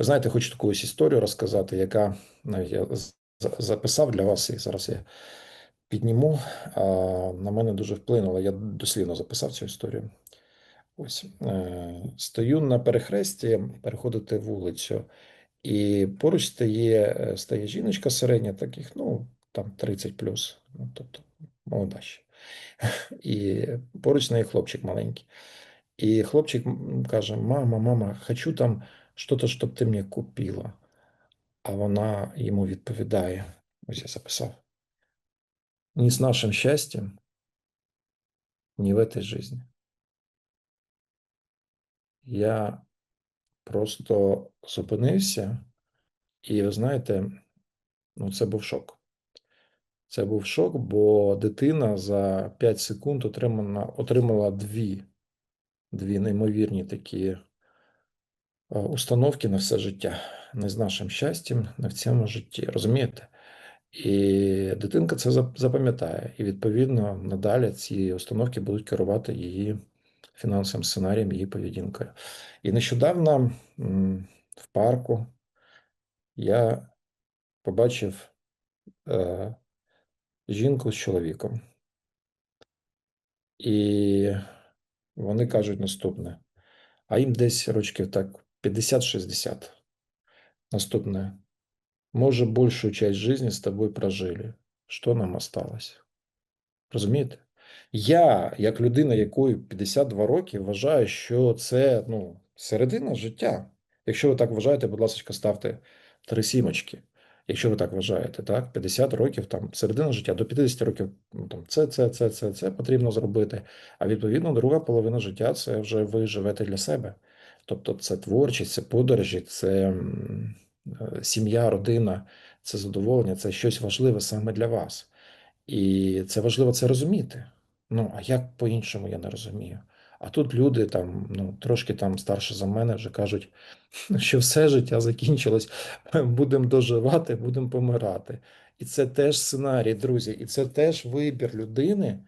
Ви знаєте, хочу таку ось історію розказати, яка навіть я записав для вас, і зараз я підніму. А, на мене дуже вплинуло. Я дослівно записав цю історію. Ось е, стою на перехресті, переходити вулицю, і поруч стає, е, стає жіночка середня, таких, ну, там 30 плюс, ну, тобто молода ще. І поруч неї хлопчик маленький. І хлопчик каже: Мама, мама, хочу там что-то, щоб ти мені купила. А вона йому відповідає: ось я записав. Не з нашим щастям, не в этой жизни. Я просто зупинився, і ви знаєте, ну це був шок. Це був шок, бо дитина за 5 секунд отримала, отримала дві, дві неймовірні такі установки на все життя. Не з нашим щастям, не в цьому житті. Розумієте? І дитинка це запам'ятає. І відповідно надалі ці установки будуть керувати її фінансовим сценарієм, її поведінкою. І нещодавно в парку я побачив е, жінку з чоловіком. І вони кажуть наступне: а їм десь рочків так 50-60. Наступне. Може, большую часть жизни с тобой прожили. Що нам осталось? Розумієте? Я, як людина, якої 52 роки, вважаю, що це ну, середина життя. Якщо ви так вважаєте, будь ласка, ставте три сімочки. Якщо ви так вважаєте, так, 50 років, там, середина життя, до 50 років, ну, там, це, це, це, це, це потрібно зробити. А відповідно, друга половина життя це вже ви живете для себе. Тобто це творчість, це подорожі, це е, сім'я, родина, це задоволення, це щось важливе саме для вас. І це важливо це розуміти. Ну, а як по-іншому я не розумію. А тут люди там, ну, трошки там старше за мене вже кажуть, що все життя закінчилось, будемо доживати, будемо помирати. І це теж сценарій, друзі, і це теж вибір людини,